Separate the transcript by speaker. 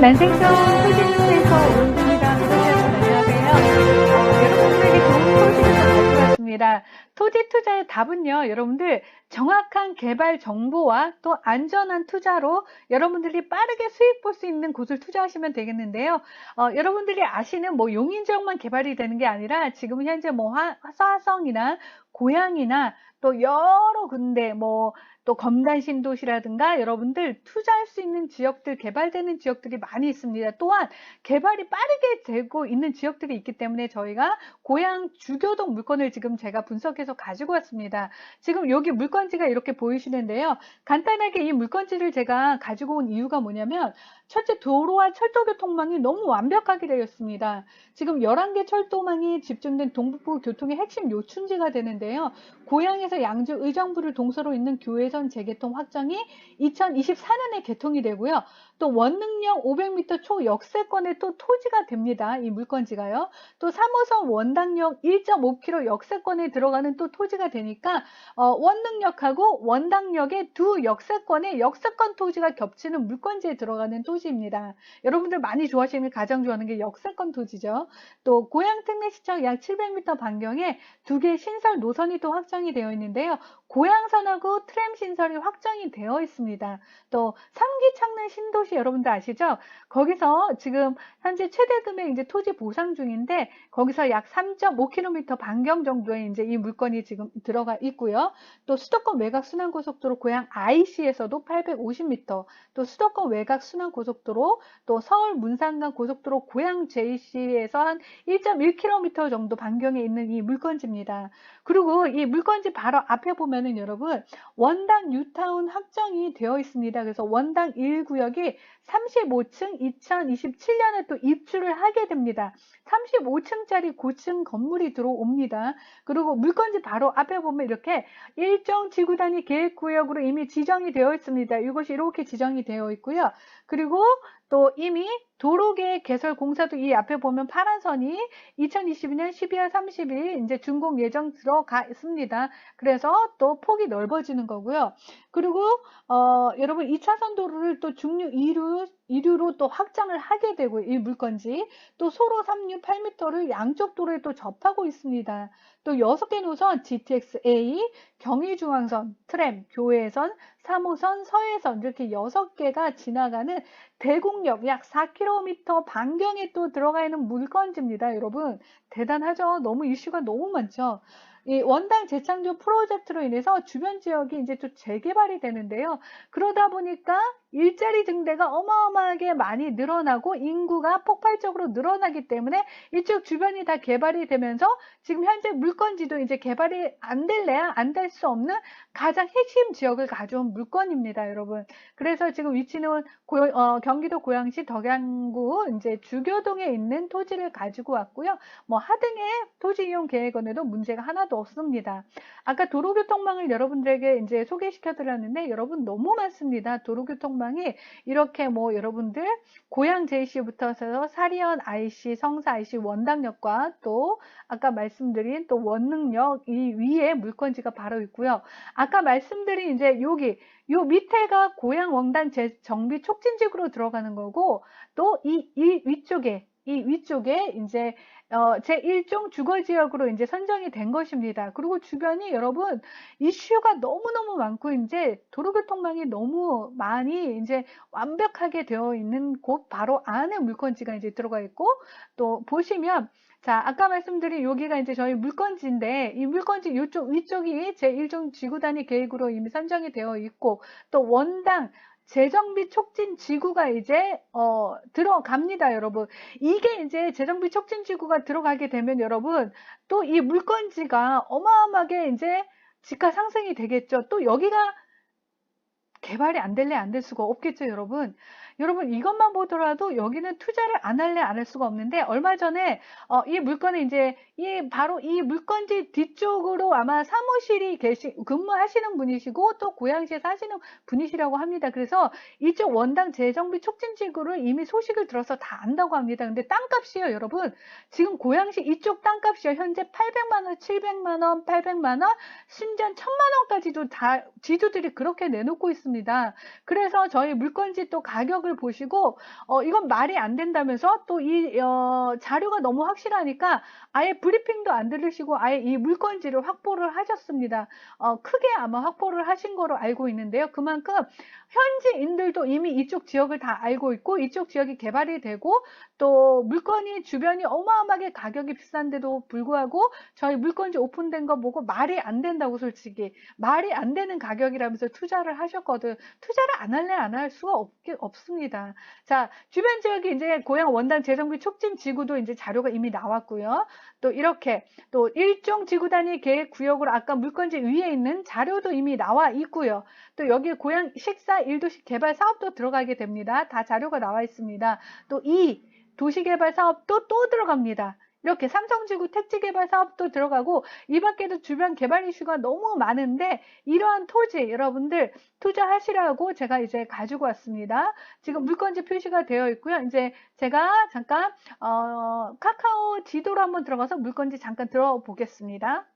Speaker 1: 난생성 토지뉴스에서 오은입니다. 안녕하세요. 어, 여러분들에게 좋은 소식을 왔습니다. 토지 투자의 답은요, 여러분들 정확한 개발 정보와 또 안전한 투자로 여러분들이 빠르게 수익 볼 수 있는 곳을 투자하시면 되겠는데요. 어, 여러분들이 아시는 뭐 용인 지역만 개발이 되는 게 아니라 지금 현재 뭐 화, 화성이나 고양이나 또 여러 군데 뭐 또 검단 신도시라든가 여러분들 투자할 수 있는 지역들 개발되는 지역들이 많이 있습니다. 또한 개발이 빠르게 되고 있는 지역들이 있기 때문에 저희가 고향 주교동 물건을 지금 제가 분석해서 가지고 왔습니다. 지금 여기 물건지가 이렇게 보이시는데요. 간단하게 이 물건지를 제가 가지고 온 이유가 뭐냐면 첫째 도로와 철도 교통망이 너무 완벽하게 되어 있습니다. 지금 11개 철도망이 집중된 동북부 교통의 핵심 요충지가 되는데요. 고향에서 양주 의정부를 동서로 잇는 교회선 재개통 확정이 2024년에 개통이 되고요. 또 원능력 500m 초 역세권의 또 토지가 됩니다. 이 물건지가요. 또 3호선 원당역 1.5km 역세권에 들어가는 또 토지가 되니까 어, 원능력하고 원당역의 두 역세권의 역세권 토지가 겹치는 물건지에 들어가는 토지입니다. 여러분들 많이 좋아하시는 가장 좋아하는 게 역세권 토지죠. 또 고양 특례시청 약 700m 반경에 두 개의 신설 노선이 또 확정이 되어 있는데요. 고양선하고 트램 신설이 확정이 되어 있습니다. 또 3기 창릉 신도시 여러분들 아시죠? 거기서 지금 현재 최대 금액 이제 토지 보상 중인데 거기서 약 3.5km 반경 정도의 이제 이 물건이 지금 들어가 있고요. 또 수도권 외곽 순환 고속도로 고양 IC에서도 850m, 또 수도권 외곽 순환 고속도로, 또 서울 문산간 고속도로 고양 JC에서 한 1.1km 정도 반경에 있는 이 물건지입니다. 그리고 이 물건지 바로 앞에 보면은 여러분 원당 뉴타운 확정이 되어 있습니다. 그래서 원당 1구역이 35층 2027년에 또 입주를 하게 됩니다. 35층짜리 고층 건물이 들어옵니다. 그리고 물건지 바로 앞에 보면 이렇게 일정 지구 단위 계획 구역으로 이미 지정이 되어 있습니다. 이것이 이렇게 지정이 되어 있고요. 그리고 또 이미 도로계획 개설 공사도 이 앞에 보면 파란 선이 2022년 12월 30일 이제 준공 예정 들어가 있습니다. 그래서 또 폭이 넓어지는 거고요. 그리고 어, 여러분 2차선 도로를 또 중류 2류 2류로 또 확장을 하게 되고 이 물건지 또 소로 3류 8m를 양쪽 도로에 또 접하고 있습니다. 또 6개 노선 GTX-A, 경의중앙선, 트램, 교외선, 3호선, 서해선 이렇게 6개가 지나가는 대곡역 약 4km 반경에 또 들어가 있는 물건지입니다. 여러분 대단하죠? 너무 이슈가 너무 많죠? 이 원당 재창조 프로젝트로 인해서 주변 지역이 이제 또 재개발이 되는데요. 그러다 보니까 일자리 증대가 어마어마하게 많이 늘어나고 인구가 폭발적으로 늘어나기 때문에 이쪽 주변이 다 개발이 되면서 지금 현재 물건지도 이제 개발이 안 될래야 안 될 수 없는 가장 핵심 지역을 가져온 물건입니다, 여러분. 그래서 지금 위치는 고, 어, 경기도 고양시 덕양구 이제 주교동에 있는 토지를 가지고 왔고요. 뭐 하등의 토지 이용 계획원에도 문제가 하나도 없습니다. 아까 도로교통망을 여러분들에게 이제 소개시켜 드렸는데 여러분 너무 많습니다. 도로교통망 상황이 이렇게 뭐 여러분들 고향 JC부터 해서 사리연 IC, 성사 IC 원당역과 또 아까 말씀드린 또 원능역 이 위에 물건지가 바로 있고요. 아까 말씀드린 이제 여기 요 밑에가 고향 원당 정비 촉진지구로 들어가는 거고 또 이 이 위쪽에 이 위쪽에 이제 어, 제 1종 주거 지역으로 이제 선정이 된 것입니다. 그리고 주변이 여러분 이슈가 너무너무 많고 이제 도로교통망이 너무 많이 이제 완벽하게 되어 있는 곳 바로 안에 물건지가 이제 들어가 있고 또 보시면 자, 아까 말씀드린 여기가 이제 저희 물건지인데 이 물건지 이쪽 위쪽이 제 1종 지구 단위 계획으로 이미 선정이 되어 있고 또 원당 재정비 촉진 지구가 이제 어, 들어갑니다, 여러분. 이게 이제 재정비 촉진 지구가 들어가게 되면 여러분 또 이 물건지가 어마어마하게 이제 지가 상승이 되겠죠. 또 여기가 개발이 안 될래 안 될 수가 없겠죠, 여러분. 여러분 이것만 보더라도 여기는 투자를 안 할래 안 할 수가 없는데 얼마 전에 어, 이 물건을 이제 이 바로 이 물건지 뒤쪽으로 아마 사무실이 계시 근무하시는 분이시고 또 고양시에 사시는 분이시라고 합니다. 그래서 이쪽 원당 재정비 촉진 지구를 이미 소식을 들어서 다 안다고 합니다. 근데 땅값이요, 여러분. 지금 고양시 이쪽 땅값이요. 현재 800만 원, 700만 원, 800만 원, 심지어 1000만 원까지도 다 지주들이 그렇게 내놓고 있습니다. 그래서 저희 물건지 또 가격 을 보시고 어, 이건 말이 안 된다면서 또이 어, 자료가 너무 확실하니까 아예 브리핑도 안 들으시고 아예 이 물건지를 확보를 하셨습니다. 어, 크게 아마 확보를 하신 거로 알고 있는데요. 그만큼 현지인들도 이미 이쪽 지역을 다 알고 있고 이쪽 지역이 개발이 되고 또 물건이 주변이 어마어마하게 가격이 비싼데도 불구하고 저희 물건지 오픈된 거 보고 말이 안 된다고 솔직히 말이 안 되는 가격이라면서 투자를 하셨거든. 투자를 안 할래 안 할 수가 없, 없습니다. 자, 주변 지역이 이제 고향 원당 재정비 촉진 지구도 이제 자료가 이미 나왔고요. 또 이렇게 또 일종 지구 단위 계획 구역으로 아까 물건지 위에 있는 자료도 이미 나와 있고요. 또 여기 고향 식사 1도시 개발 사업도 들어가게 됩니다. 다 자료가 나와 있습니다. 또 이 도시개발 사업도 또 들어갑니다. 이렇게 삼성지구 택지개발 사업도 들어가고 이 밖에도 주변 개발 이슈가 너무 많은데 이러한 토지 여러분들 투자하시라고 제가 이제 가지고 왔습니다. 지금 물건지 표시가 되어 있고요. 이제 제가 잠깐 어, 카카오 지도로 한번 들어가서 물건지 잠깐 들어보겠습니다.